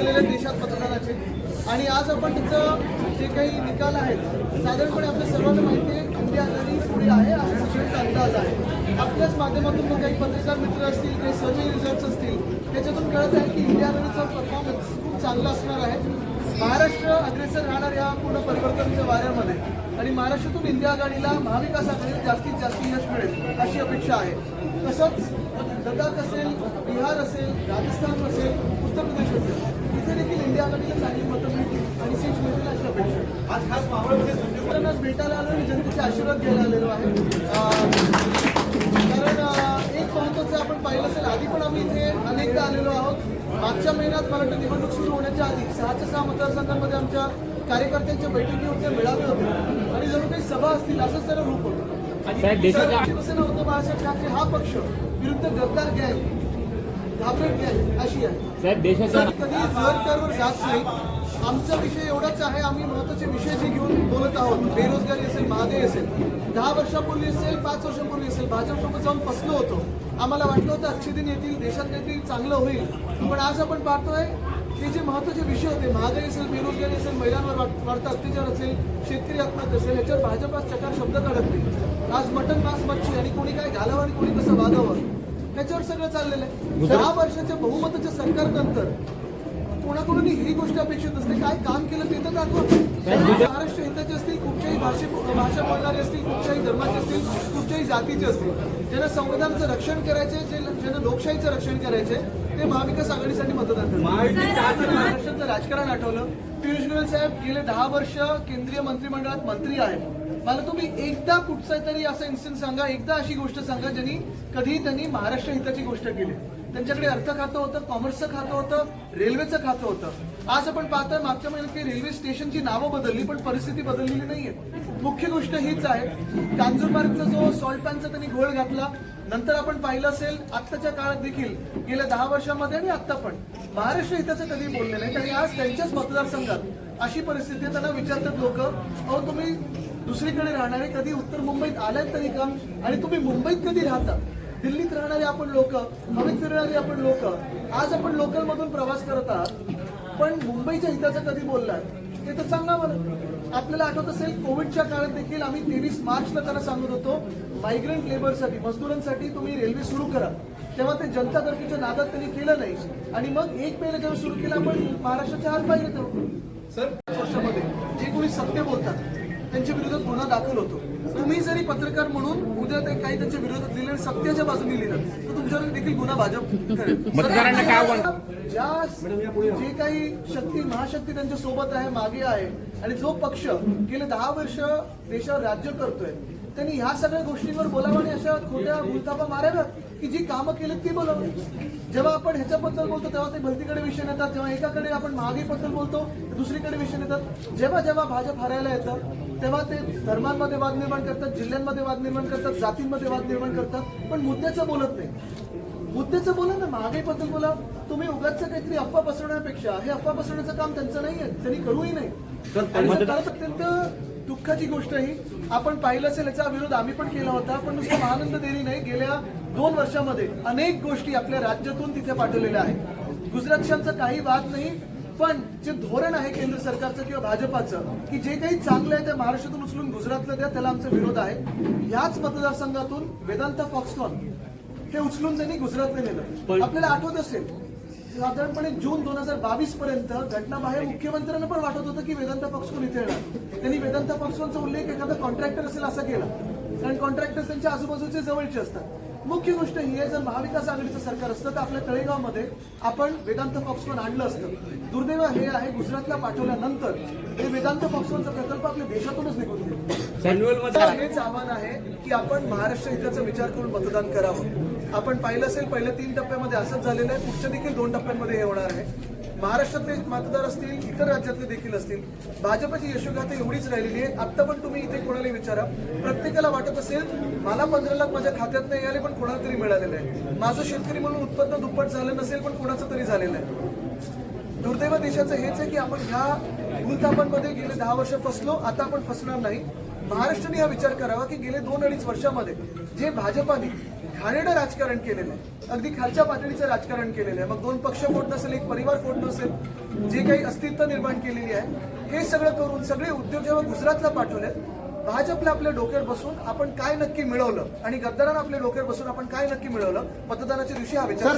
गेलेल्या देशात मतदानाचे आणि आज आपण तिचं जे काही निकाल आहेत साधारणपणे आपल्या सर्वांना माहिती आहे इंडिया आजारी पुढे आहे असा सगळ्यांचा अंदाज आहे. आपल्याच माध्यमातून मग काही पत्रकार मित्र असतील काही सर्वे रिझल्ट असतील त्याच्यातून कळत आहे की इंडिया आजारीचा परफॉर्मन्स खूप चांगला असणार आहे. महाराष्ट्र अग्रेसर राहणार या पूर्ण परिवर्तनाच्या वाऱ्यामध्ये. आणि महाराष्ट्रातून इंडिया आघाडीला महाविकास आघाडीला जास्तीत जास्त यश मिळेल अशी अपेक्षा आहे. तसंच लडाख असेल बिहार असेल राजस्थान असेल उत्तर प्रदेश असेल इथे देखील इंडिया आघाडीला चांगली मतं मिळतील आणि सीट्स मिळतील अशी अपेक्षा. आज खास मावळमध्ये आज भेटायला आलो आणि जनतेचे आशीर्वाद घ्यायला आलेलो आहे. कारण एक महत्वाचं आपण पाहिलं असेल आधी पण आम्ही इथे अनेकदा आलेलो आहोत. मागच्या महिन्यात वाटतं निवडणूक सुरू होण्याच्या आधी सहाच्या सहा मतदारसंघांमध्ये आमच्या कार्यकर्त्यांच्या बैठकी होत्या मेळावे होते आणि जणू काही सभा असतील असंच त्याला रूप होतं. आणि शिवसेना होतं बाळासाहेब ठाकरे हा पक्ष विरुद्ध गद्दार गँग घाबरट गँग अशी आहे. कधी जर त्यावर जात नाही आमचा विषय एवढाच आहे आम्ही महत्त्वाचे विषय जे घेऊन बोलत आहोत बेरोजगारी असेल महागाई असेल दहा वर्षापूर्वी असेल पाच वर्षापूर्वी असेल भाजपसोबत जाऊन फसलो होतो. आम्हाला वाटलं होतं अच्छे दिन येतील देशात काहीतरी चांगलं होईल. पण आज आपण पाहतोय हे जे महत्त्वाचे विषय होते महागाई असेल बेरोजगारी असेल महिलांवर वाढ- वाढता अत्याचार असेल शेतकरी आत्महत्या असेल याच्यावर भाजप आज चकार शब्द काढत नाही. आज मटन मांस मच्छी आणि कोणी काय घालावं आणि कोणी कसं वागावं त्याच्यावर सगळं चाललेलं आहे. दहा वर्षाच्या बहुमताच्या सरकारनंतर कोणाकडून ही गोष्ट अपेक्षित असते काय काम केलं ते तर दाखवा. महाराष्ट्र हिताचे असतील कुठच्याही भाषे भाषा बोलणारे असतील कुठच्याही धर्माचे असतील कुठच्याही जातीचे असतील ज्यांना संविधानाचं रक्षण करायचे जे ज्यांना लोकशाहीचं रक्षण करायचे ते महाविकास आघाडीसाठी मतदान महाराष्ट्राचं राजकारण आठवलं. पियुष गोयल साहेब गेले दहा वर्ष केंद्रीय मंत्रिमंडळात मंत्री आहेत. मला तुम्ही एकदा कुठचा तरी असा इन्सिडेंट सांगा एकदा अशी गोष्ट सांगा ज्यांनी कधी त्यांनी महाराष्ट्र हिताची गोष्ट केली. त्यांच्याकडे अर्थ खातं होतं कॉमर्सचं खातं होतं रेल्वेचं खातं होतं. आज आपण पाहतोय मागच्या महिन्यात काही रेल्वे स्टेशनची नावं बदलली पण परिस्थिती बदललेली नाहीये. मुख्य गोष्ट हीच आहे कांजूरमार्गचा जो सॉल्ट पॅनचा त्यांनी घोळ घातला नंतर आपण पाहिलं असेल आत्ताच्या काळात देखील गेल्या दहा वर्षामध्ये आणि आत्ता पण महाराष्ट्र हिताचं कधी बोलले नाही. आणि आज त्यांच्याच मतदारसंघात अशी परिस्थिती आहे त्यांना विचारतात लोक अहो तुम्ही दुसरीकडे राहणारे कधी उत्तर मुंबईत आल्यात तरी का? आणि तुम्ही मुंबईत कधी राहता? दिल्लीत राहणारे आपण लोक हवेत फिरणारे आपण लोक आज आपण लोकल मधून प्रवास करत आहात पण मुंबईच्या हिताचं कधी बोललात? ते तर सांगा बरं. आपल्याला आठवत असेल कोविडच्या काळात देखील आम्ही तेवीस मार्चला त्यांना सांगत होतो मायग्रंट लेबरसाठी मजदुरांसाठी तुम्ही रेल्वे सुरू करा. तेव्हा ते जनता कर्फ्यूच्या नादात त्यांनी केलं नाही. आणि मग एक मेला जेव्हा सुरू केला आपण महाराष्ट्राच्या आज पाहिजे तेव्हा सर वर्षामध्ये जे कोणी सत्य बोलतात त्यांच्या विरोधात गुन्हा दाखल होतो तुम्ही जरी पत्रकार म्हणून उद्या ते काही त्यांच्या विरोधात लिहिलं आणि सत्याच्या बाजूने लिहिलं तर तुमच्यावर देखील गुन्हा भाजप? ज्या जे काही शक्ती महाशक्ती त्यांच्यासोबत आहे मागे आहे आणि जो पक्ष गेले दहा वर्ष देशावर राज्य करतोय त्यांनी ह्या सगळ्या गोष्टींवर बोलावं आणि अशा खोट्या भूलथापा माराव्या की जी कामं केलीत ती बोलावं. जेव्हा आपण ह्याच्याबद्दल बोलतो तेव्हा ते भलतीकडे विषय नेतात. जेव्हा एकाकडे आपण महागाईबद्दल बोलतो दुसरीकडे विषय नेतात. जेव्हा जेव्हा भाजप हरायला येतं तेव्हा ते धर्मांमध्ये वाद निर्माण करतात जिल्ह्यांमध्ये वाद निर्माण करतात जातींमध्ये वाद निर्माण करतात पण मुद्द्याचं बोलत नाही. मुद्द्याचं बोला ना महागाईबद्दल बोला. तुम्ही उगाच काहीतरी अफवा पसरवण्यापेक्षा हे अफवा पसरवण्याचं काम त्यांचं आहे त्यांनी करूही नाही. अत्यंत दुःखाची गोष्ट ही. आपण पाहिलं असेल याचा विरोध आम्ही पण केला होता पण नुसतं महानंद देरी नाही. गेल्या दोन वर्षामध्ये अनेक गोष्टी आपल्या राज्यातून तिथे पाठवलेल्या आहेत. गुजरातशांचा काही वाद नाही पण जे धोरण आहे केंद्र सरकारचं किंवा भाजपाचं की जे काही चांगलं आहे ते महाराष्ट्रातून उचलून गुजरातला द्या त्याला आमचा विरोध आहे. ह्याच मतदारसंघातून वेदांत फॉक्सकॉन हे उचलून त्यांनी गुजरातला नेलं. आपल्याला आठवत असेल साधारणपणे जून दोन हजार बावीस पर्यंत घटनाबाहेर मुख्यमंत्र्यांना पण वाटत होतं की वेदांत पक्षकोन इथे येणार. त्यांनी वेदांत पक्षकोनचा उल्लेख एखादा कॉन्ट्रॅक्टर असेल असा केला. कारण कॉन्ट्रॅक्टर त्यांच्या आजूबाजूचे जवळचे असतात. मुख्य गोष्ट ही आहे जर महाविकास आघाडीचं सरकार असतं तर आपल्या तळेगावमध्ये आपण वेदांत पक्षकोन आणलं असतं. दुर्दैव हे आहे गुजरातला पाठवल्यानंतर हे वेदांत पक्षकोनचा प्रकल्प आपल्या देशातूनच निघून गेला. हेच आव्हान आहे की आपण महाराष्ट्र हिताचा विचार करून मतदान करावं. आपण पाहिलं असेल पहिल्या तीन टप्प्यामध्ये असंच झालेलं आहे. पुढच्या देखील दोन टप्प्यांमध्ये हे होणार आहे. महाराष्ट्रातले मतदार असतील इतर राज्यातले देखील असतील. भाजपची यशोगाथा एवढीच राहिलेली आहे. आता पण तुम्ही इथे कोणाला विचारा. प्रत्येकाला वाटत असेल मला पंधरा लाख माझ्या खात्यात नाही आले पण कोणाला तरी मिळालेलं आहे. माझं शेतकरी म्हणून उत्पन्न दुप्पट झालं नसेल पण कोणाचं तरी झालेलं आहे. दुर्दैव देशाचं हेच आहे की आपण ह्या भूलथापांमध्ये गेले दहा वर्ष फसलो आता आपण फसणार नाही. महाराष्ट्राने हा विचार करावा की गेले दोन अडीच वर्षामध्ये जे भाजपाने घाणेरडं राजकारण केलेलं आहे अगदी खालच्या पातळीचं राजकारण केलेलं आहे मग दोन पक्ष फोड नसेल एक परिवार फोड नसेल जे काही अस्तित्व निर्माण केलेली आहे हे सगळं करून सगळे उद्योग जेव्हा गुजरातला पाठवले भाजपला आपल्या डोक्यावर बसून आपण काय नक्की मिळवलं आणि गद्दारांना आपल्या डोक्यावर बसून आपण काय नक्की मिळवलं मतदानाच्या दिवशी हा विचार.